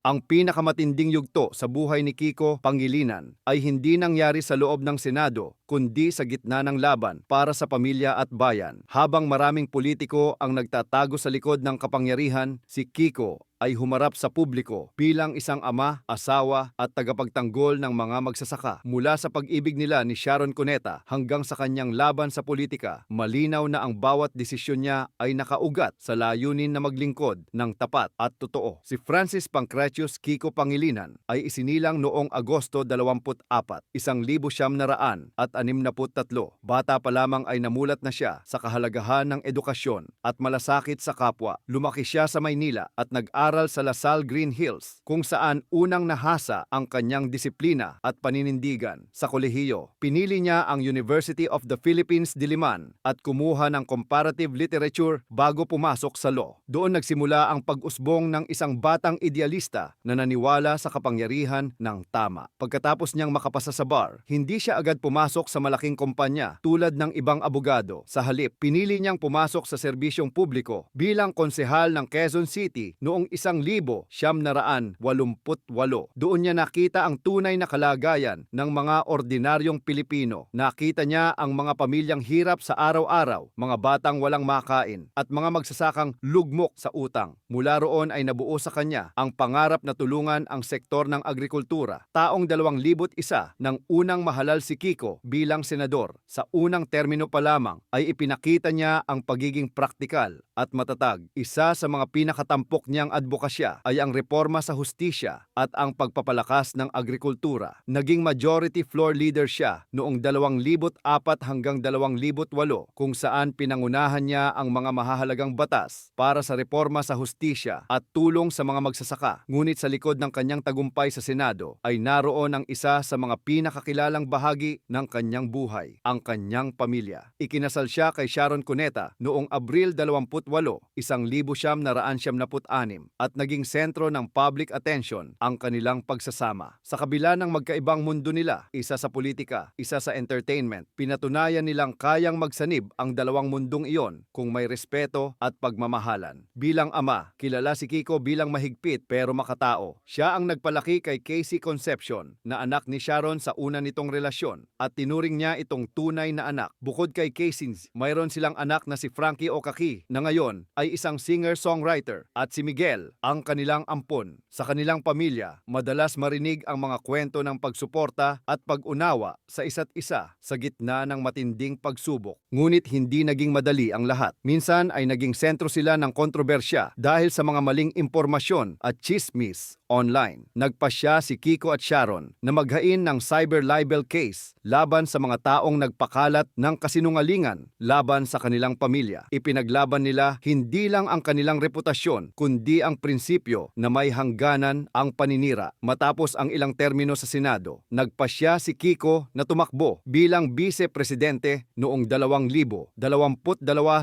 Ang pinakamatinding yugto sa buhay ni Kiko Pangilinan ay hindi nangyari sa loob ng Senado kundi sa gitna ng laban para sa pamilya at bayan. Habang maraming politiko ang nagtatago sa likod ng kapangyarihan, si Kiko ay humarap sa publiko bilang isang ama, asawa at tagapagtanggol ng mga magsasaka. Mula sa pag-ibig nila ni Sharon Cuneta hanggang sa kanyang laban sa politika, malinaw na ang bawat desisyon niya ay nakaugat sa layunin na maglingkod ng tapat at totoo. Si Francis Pancratius Kiko Pangilinan ay isinilang noong Agosto 24, isang libo siyam na raan at anim na tatlo. Bata pa lamang ay namulat na siya sa kahalagahan ng edukasyon at malasakit sa kapwa. Lumaki siya sa Maynila at nag-aral sa Lasal Green Hills kung saan unang nahasa ang kanyang disiplina at paninindigan. Sa kolehiyo, pinili niya ang University of the Philippines Diliman at kumuha ng comparative literature bago pumasok sa law. Doon nagsimula ang pag-usbong ng isang batang idealista na naniwala sa kapangyarihan ng tama. Pagkatapos niyang makapasa sa bar, hindi siya agad pumasok sa malaking kumpanya tulad ng ibang abogado. Sa halip, pinili niyang pumasok sa serbisyong publiko bilang konsehal ng Quezon City noong isang libo siyam na raan walumput walo. Doon niya nakita ang tunay na kalagayan ng mga ordinaryong Pilipino. Nakita niya ang mga pamilyang hirap sa araw-araw, mga batang walang makain, at mga magsasakang lugmok sa utang. Mula roon ay nabuo sa kanya ang pangarap na tulungan ang sektor ng agrikultura. Taong 2001 nang unang mahalal si Kiko bilang senador. Sa unang termino pa lamang ay ipinakita niya ang pagiging praktikal at matatag. Isa sa mga pinakatampok niyang advokasya ay ang reforma sa hustisya at ang pagpapalakas ng agrikultura. Naging majority floor leader siya noong 2004 hanggang 2008 kung saan pinangunahan niya ang mga mahahalagang batas para sa reforma sa hustisya at tulong sa mga magsasaka. Ngunit sa likod ng kanyang tagumpay sa Senado ay naroon ang isa sa mga pinakakilalang bahagi ng kanyang buhay, ang kanyang pamilya. Ikinasal siya kay Sharon Cuneta noong Abril 28, 1976 at naging sentro ng public attention ang kanilang pagsasama. Sa kabila ng magkaibang mundo nila, isa sa politika, isa sa entertainment, pinatunayan nilang kayang magsanib ang dalawang mundong iyon kung may respeto at pagmamahalan. Bilang ama, kilala si Kiko bilang mahigpit pero makatao. Siya ang nagpalaki kay Casey Concepcion na anak ni Sharon sa una nitong relasyon at tinuring niya itong tunay na anak. Bukod kay Casey, mayroon silang anak na si Frankie Okaki na ngayon ay isang singer-songwriter at si Miguel ang kanilang ampon. Sa kanilang pamilya, madalas marinig ang mga kwento ng pagsuporta at pag-unawa sa isa't isa sa gitna ng matinding pagsubok. Ngunit hindi naging madali ang lahat. Minsan ay naging sentro sila ng kontrobersya dahil sa mga maling impormasyon at chismis online. Nagpasya si Kiko at Sharon na maghain ng cyber libel case laban sa mga taong nagpakalat ng kasinungalingan laban sa kanilang pamilya. Ipinaglaban nila hindi lang ang kanilang reputasyon kundi ang prinsipyo na may hangganan ang paninira. Matapos ang ilang termino sa Senado, nagpasya si Kiko na tumakbo bilang vice-presidente noong 2022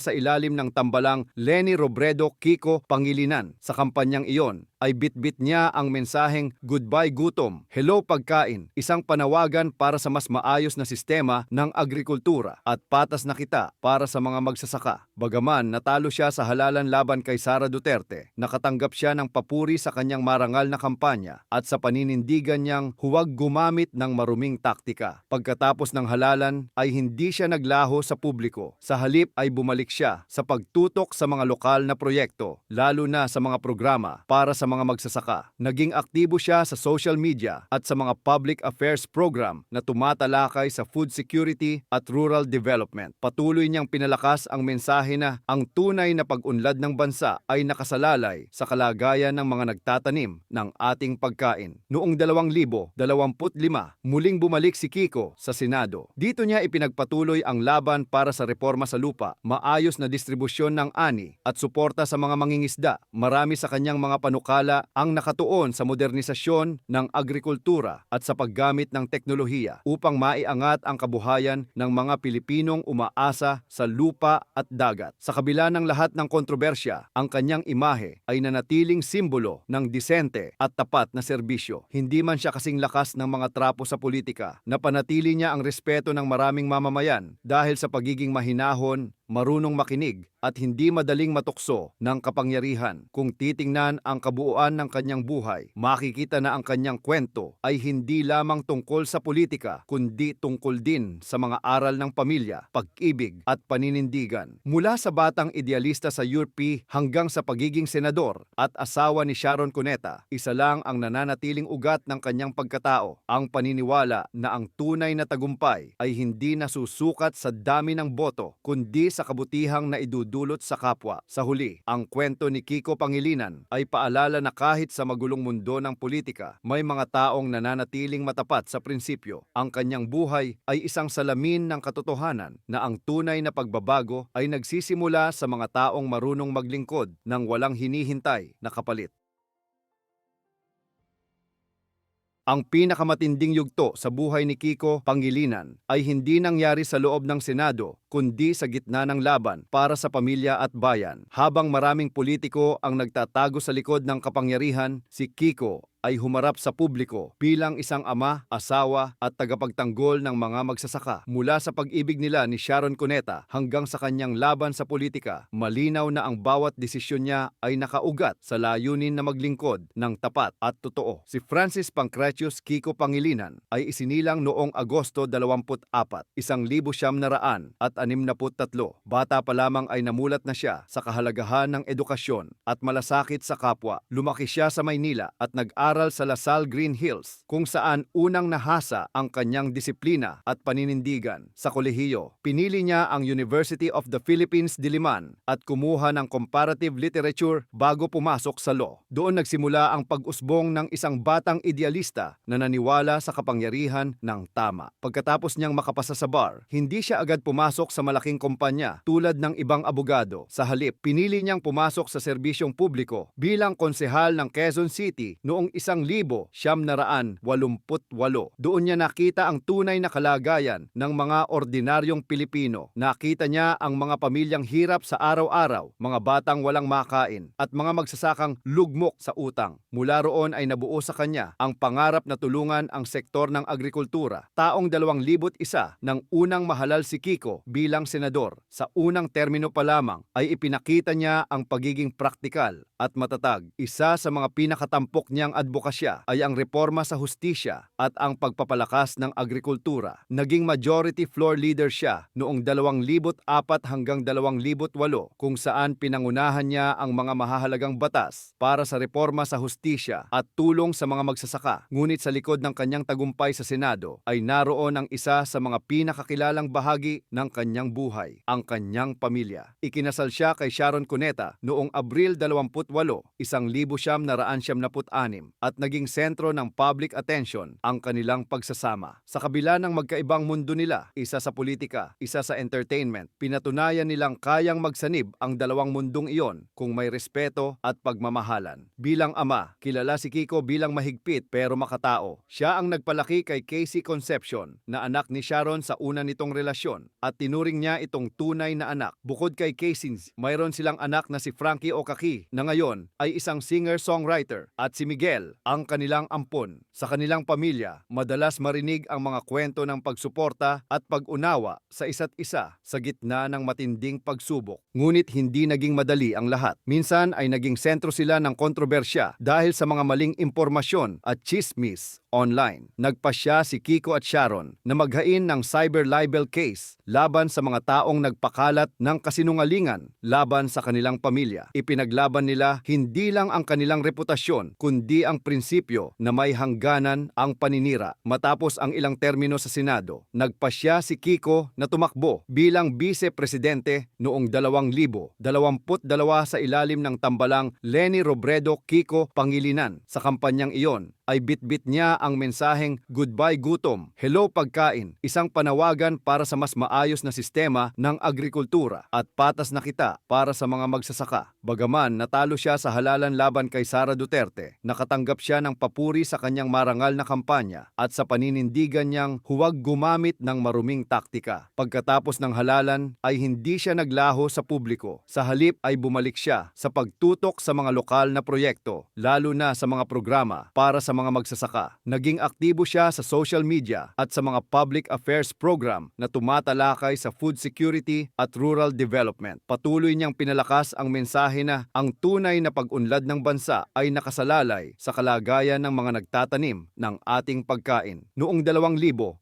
sa ilalim ng tambalang Lenny Robredo Kiko Pangilinan. Sa kampanyang iyon, ay bitbit niya ang mensaheng Goodbye Gutom, Hello Pagkain, isang panawagan para sa mas maayos na sistema ng agrikultura at patas na kita para sa mga magsasaka. Bagaman natalo siya sa halalan laban kay Sara Duterte, nakatanggap siya ng papuri sa kanyang marangal na kampanya at sa paninindigan niyang huwag gumamit ng maruming taktika. Pagkatapos ng halalan ay hindi siya naglaho sa publiko. Sa halip ay bumalik siya sa pagtutok sa mga lokal na proyekto, lalo na sa mga programa para sa mga magsasaka. Naging aktibo siya sa social media at sa mga public affairs program na tumatalakay sa food security at rural development. Patuloy niyang pinalakas ang mensahe na ang tunay na pag-unlad ng bansa ay nakasalalay sa kalagayan ng mga nagtatanim ng ating pagkain. Noong 2025, muling bumalik si Kiko sa Senado. Dito niya ipinagpatuloy ang laban para sa reforma sa lupa, maayos na distribusyon ng ani at suporta sa mga mangingisda. Marami sa kanyang mga panukala ang nakatuon sa modernisasyon ng agrikultura at sa paggamit ng teknolohiya upang maiangat ang kabuhayan ng mga Pilipinong umaasa sa lupa at dagat. Sa kabila ng lahat ng kontrobersya, ang kanyang imahe ay nanatiling simbolo ng disente at tapat na serbisyo. Hindi man siya kasing lakas ng mga trapo sa politika, napanatili niya ang respeto ng maraming mamamayan dahil sa pagiging mahinahon marunong makinig at hindi madaling matukso ng kapangyarihan. Kung titingnan ang kabuuan ng kanyang buhay, makikita na ang kanyang kwento ay hindi lamang tungkol sa politika, kundi tungkol din sa mga aral ng pamilya, pag-ibig at paninindigan. Mula sa batang idealista sa UP hanggang sa pagiging senador at asawa ni Sharon Cuneta, isa lang ang nananatiling ugat ng kanyang pagkatao, ang paniniwala na ang tunay na tagumpay ay hindi nasusukat sa dami ng boto, kundi sa kabutihang na idudulot sa kapwa. Sa huli, ang kwento ni Kiko Pangilinan ay paalala na kahit sa magulong mundo ng politika, may mga taong nananatiling matapat sa prinsipyo. Ang kanyang buhay ay isang salamin ng katotohanan na ang tunay na pagbabago ay nagsisimula sa mga taong marunong maglingkod ng walang hinihintay na kapalit. Ang pinakamatinding yugto sa buhay ni Kiko Pangilinan ay hindi nangyari sa loob ng Senado kundi sa gitna ng laban para sa pamilya at bayan. Habang maraming politiko ang nagtatago sa likod ng kapangyarihan, si Kiko ay humarap sa publiko bilang isang ama, asawa at tagapagtanggol ng mga magsasaka. Mula sa pag-ibig nila ni Sharon Cuneta hanggang sa kanyang laban sa politika, malinaw na ang bawat desisyon niya ay nakaugat sa layunin na maglingkod ng tapat at totoo. Si Francis Pancratius Kiko Pangilinan ay isinilang noong Agosto 24, isang libo siyam na raan at anim na tatlo. Bata pa lamang ay namulat na siya sa kahalagahan ng edukasyon at malasakit sa kapwa. Lumaki siya sa Maynila at nag-aral sa Lasal Green Hills kung saan unang nahasa ang kanyang disiplina at paninindigan. Sa kolehiyo, pinili niya ang University of the Philippines Diliman at kumuha ng comparative literature bago pumasok sa law. Doon nagsimula ang pag-usbong ng isang batang idealista na naniwala sa kapangyarihan ng tama. Pagkatapos niyang makapasa sa bar, hindi siya agad pumasok sa malaking kumpanya tulad ng ibang abogado. Sa halip, pinili niyang pumasok sa serbisyong publiko bilang konsehal ng Quezon City noong isang libo siyam na raan walumput walo. Doon niya nakita ang tunay na kalagayan ng mga ordinaryong Pilipino. Nakita niya ang mga pamilyang hirap sa araw-araw, mga batang walang makain, at mga magsasakang lugmok sa utang. Mula roon ay nabuo sa kanya ang pangarap na tulungan ang sektor ng agrikultura. Taong 2001 nang unang mahalal si Kiko bilang senador. Sa unang termino pa lamang ay ipinakita niya ang pagiging praktikal at matatag. Isa sa mga pinakatampok niyang advokasya ay ang reforma sa hustisya at ang pagpapalakas ng agrikultura. Naging majority floor leader siya noong 2004 hanggang 2008 kung saan pinangunahan niya ang mga mahahalagang batas para sa reforma sa hustisya at tulong sa mga magsasaka. Ngunit sa likod ng kanyang tagumpay sa Senado ay naroon ang isa sa mga pinakakilalang bahagi ng kanyang buhay, ang kanyang pamilya. Ikinasal siya kay Sharon Cuneta noong Abril 28, 1976 at naging sentro ng public attention ang kanilang pagsasama. Sa kabila ng magkaibang mundo nila, isa sa politika, isa sa entertainment, pinatunayan nilang kayang magsanib ang dalawang mundong iyon kung may respeto at pagmamahalan. Bilang ama, kilala si Kiko bilang mahigpit pero makatao. Siya ang nagpalaki kay Casey Concepcion na anak ni Sharon sa una nitong relasyon at tinuring niya itong tunay na anak. Bukod kay Casey, mayroon silang anak na si Frankie Okaki na ngayon ay isang singer-songwriter at si Miguel ang kanilang ampon. Sa kanilang pamilya, madalas marinig ang mga kwento ng pagsuporta at pag-unawa sa isa't isa sa gitna ng matinding pagsubok. Ngunit hindi naging madali ang lahat. Minsan ay naging sentro sila ng kontrobersya dahil sa mga maling impormasyon at chismis online. Nagpasya si Kiko at Sharon na maghain ng cyber libel case laban sa mga taong nagpakalat ng kasinungalingan laban sa kanilang pamilya. Ipinaglaban nila hindi lang ang kanilang reputasyon kundi ang prinsipyo na may hangganan ang paninira. Matapos ang ilang termino sa Senado, nagpasya si Kiko na tumakbo bilang vice-presidente noong 2022 sa ilalim ng tambalang Lenny Robredo Kiko Pangilinan. Sa kampanyang iyon, ay bitbit niya ang mensaheng Goodbye Gutom, Hello Pagkain, isang panawagan para sa mas maayos na sistema ng agrikultura at patas na kita para sa mga magsasaka. Bagaman natalo siya sa halalan laban kay Sara Duterte, nakatanggap siya ng papuri sa kanyang marangal na kampanya at sa paninindigan niyang huwag gumamit ng maruming taktika. Pagkatapos ng halalan ay hindi siya naglaho sa publiko. Sa halip ay bumalik siya sa pagtutok sa mga lokal na proyekto, lalo na sa mga programa para sa mga magsasaka. Naging aktibo siya sa social media at sa mga public affairs program na tumatalakay sa food security at rural development. Patuloy niyang pinalakas ang mensahe na ang tunay na pag-unlad ng bansa ay nakasalalay sa kalagayan ng mga nagtatanim ng ating pagkain. Noong 2025,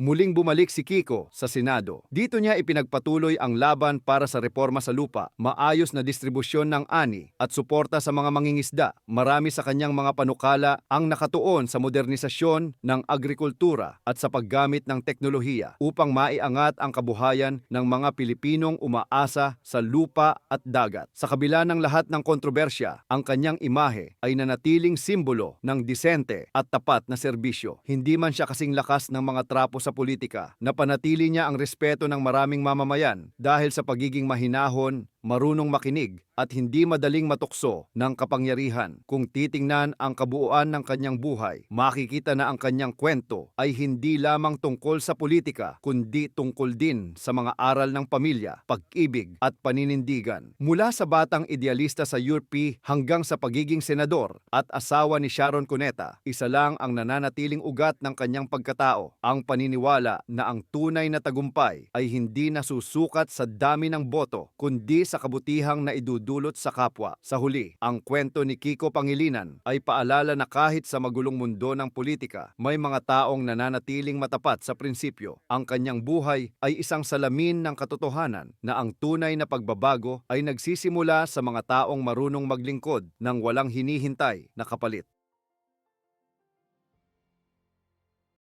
muling bumalik si Kiko sa Senado. Dito niya ipinagpatuloy ang laban para sa reforma sa lupa, maayos na distribusyon ng ani at suporta sa mga mangingisda. Marami sa kanyang mga panukala ang nakatuon sa modernisasyon ng agrikultura at sa paggamit ng teknolohiya upang maiangat ang kabuhayan ng mga Pilipinong umaasa sa lupa at dagat. Sa kabila ng lahat ng kontrobersya, ang kanyang imahe ay nanatiling simbolo ng disente at tapat na serbisyo. Hindi man siya kasing lakas ng mga trapo sa politika, napanatili niya ang respeto ng maraming mamamayan dahil sa pagiging mahinahon, marunong makinig at hindi madaling matukso ng kapangyarihan. Kung titingnan ang kabuuan ng kanyang buhay, makikita na ang kanyang kwento ay hindi lamang tungkol sa politika, kundi tungkol din sa mga aral ng pamilya, pag-ibig at paninindigan. Mula sa batang idealista sa UP hanggang sa pagiging senador at asawa ni Sharon Cuneta, isa lang ang nananatiling ugat ng kanyang pagkatao, ang paniniwala na ang tunay na tagumpay ay hindi nasusukat sa dami ng boto, kundi sa kabutihang na idudulot sa kapwa. Sa huli, ang kwento ni Kiko Pangilinan ay paalala na kahit sa magulong mundo ng politika, may mga taong nananatiling matapat sa prinsipyo. Ang kanyang buhay ay isang salamin ng katotohanan na ang tunay na pagbabago ay nagsisimula sa mga taong marunong maglingkod ng walang hinihintay na kapalit.